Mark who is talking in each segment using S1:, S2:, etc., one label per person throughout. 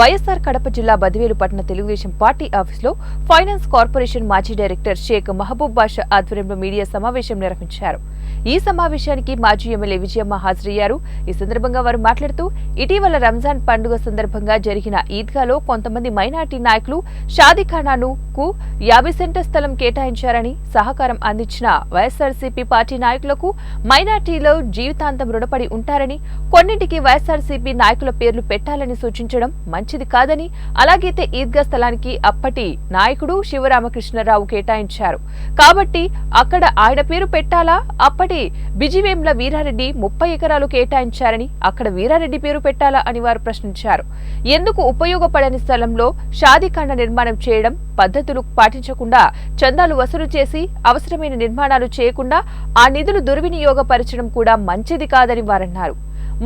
S1: వైఎస్సార్ కడప జిల్లా బదివేలు పట్టణ తెలుగుదేశం పార్టీ ఆఫీసులో ఫైనాన్స్ కార్పొరేషన్ మాజీ డైరెక్టర్ షేక్ మహబూబ్ బాషా ఆధ్వర్యంలో మీడియా సమావేశం నిర్వహించారు. ఈ సమావేశానికి మాజీ ఎమ్మెల్యే విజయమ్మ హాజరయ్యారు. ఈ సందర్భంగా వారు మాట్లాడుతూ ఇటీవల రంజాన్ పండుగ సందర్భంగా జరిగిన ఈద్గాలో కొంతమంది మైనార్టీ నాయకులు షాదీఖానాను కు యాభై సెంటర్ స్థలం కేటాయించారని సహకారం అందించిన వైఎస్ఆర్సీపీ పార్టీ నాయకులకు మైనార్టీలో జీవితాంతం రుణపడి ఉంటారని కొన్నింటికి వైఎస్ఆర్సీపీ నాయకుల పేర్లు పెట్టాలని సూచించడం మంచిది కాదని అలాగైతే ఈద్గా స్థలానికి అప్పటి నాయకుడు శివరామకృష్ణరావు కేటాయించారు. కాబట్టి అక్కడ ఆయన పేరు పెట్టాలా? అప్పటి బిజివేంల వీరారెడ్డి ముప్పై ఎకరాలు కేటాయించారని అక్కడ వీరారెడ్డి పేరు పెట్టాలా అని వారు ప్రశ్నించారు. ఎందుకు ఉపయోగపడని స్థలంలో షాదీకాండ నిర్మాణం చేయడం పద్ధతులు పాటించకుండా చందాలు వసూలు చేసి అవసరమైన నిర్మాణాలు చేయకుండా ఆ నిధులు దుర్వినియోగపరచడం కూడా మంచిది కాదని వారన్నారు.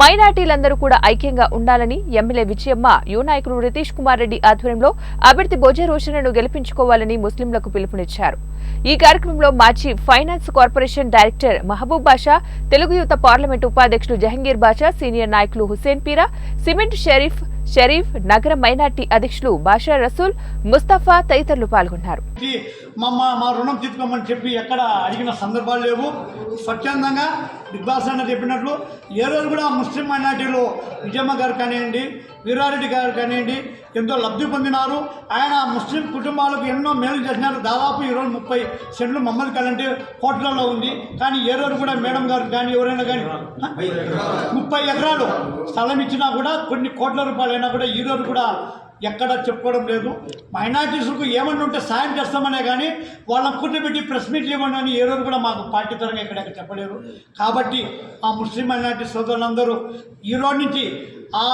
S1: మైనార్టీలందరూ కూడా ఐక్యంగా ఉండాలని ఎమ్మెల్యే విజయమ్మ యువ నాయకుడు రితీష్ కుమార్ రెడ్డి ఆధ్వర్యంలో అభ్యర్థి భోజ రోషన్ను గెలిపించుకోవాలని ముస్లింలకు పిలుపునిచ్చారు. ఈ కార్యక్రమంలో మాజీ finance corporation director Mahaboob Basha Telugu యువత పార్లమెంట్ ఉపాధ్యక్షులు జహంగీర్ బాషా సీనియర్ నాయకులు హుసేన్ పీరా సిమెంట్ షరీఫ్ షరీఫ్ నగర మైనార్టీ అధ్యక్షులు బాషా రసూల్ ముస్తఫా తదితరులు పాల్గొన్నారు.
S2: మా మా రుణం తీసుకోమని చెప్పి ఎక్కడ అడిగిన సందర్భాలు లేవు. స్వచ్ఛందంగా బిగ్ బాస్ అన్న చెప్పినట్లు ఏ రోజు కూడా ముస్లిం మైనార్టీలు విజయమ్మ గారు కానివ్వండి వీరారెడ్డి గారు కానివ్వండి ఎంతో లబ్ధి పొందినారు. ఆయన ముస్లిం కుటుంబాలకు ఎన్నో మేలు చేసినారు. దాదాపు ఈరోజు ముప్పై సెంట్లు మమ్మల్ని కాలంటే కోట్లలో ఉంది. కానీ ఏ రోజు కూడా మేడం గారు కానీ ఎవరైనా కానీ ముప్పై ఎకరాలు స్థలం ఇచ్చినా కూడా కొన్ని కోట్ల రూపాయలైనా కూడా ఈ రోజు కూడా ఎక్కడ చెప్పుకోవడం లేదు. మైనార్టీస్కు ఏమన్నా ఉంటే సాయం చేస్తామనే కానీ వాళ్ళని కూర్చోబెట్టి ప్రెస్ మీట్లు ఇవ్వండి అని ఏ రోజు కూడా మాకు పార్టీ తరంగా ఎక్కడ చెప్పలేరు కాబట్టి ఆ ముస్లిం మైనార్టీ సోదరులందరూ ఈ రోజు నుంచి ఆ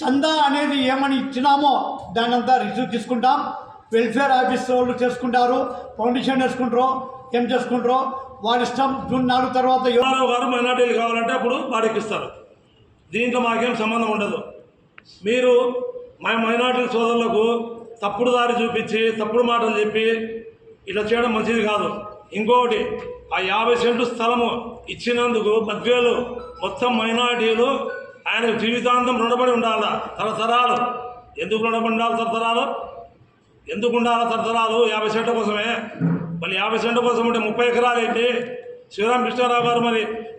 S2: చందా అనేది ఏమని ఇచ్చినామో దాని అంతా రిసీవ్ తీసుకుంటాం. వెల్ఫేర్ ఆఫీస్ వాళ్ళు చేసుకుంటారు ఫౌండేషన్ వేసుకుంటారు ఏం చేసుకుంటారో వారి ఇష్టం జూన్ నాలుగు తర్వాత ఎవరు
S3: గారు మైనార్టీలు కావాలంటే అప్పుడు వారికి ఇస్తారు. దీంట్లో మాకేం సంబంధం ఉండదు. మీరు మా మైనార్టీ సోదరులకు తప్పుడు దారి చూపించి తప్పుడు మాటలు చెప్పి ఇట్లా చేయడం మంచిది కాదు. ఇంకొకటి ఆ యాభై సెంట్లు స్థలము ఇచ్చినందుకు పద్వేలు మొత్తం మైనార్టీలు ఆయన జీవితాంతం రుణపడి ఉండాలా. తరతరాలు ఎందుకు రుణపడి ఉండాలి తరతరాలు ఎందుకు ఉండాలి తరతరాలు యాభై సెంట్ల కోసమే. మళ్ళీ యాభై సెంట్ల కోసం ఉంటే ముప్పై ఎకరాలు ఏంటి? శ్రీరామ్ కృష్ణారావు గారు మరి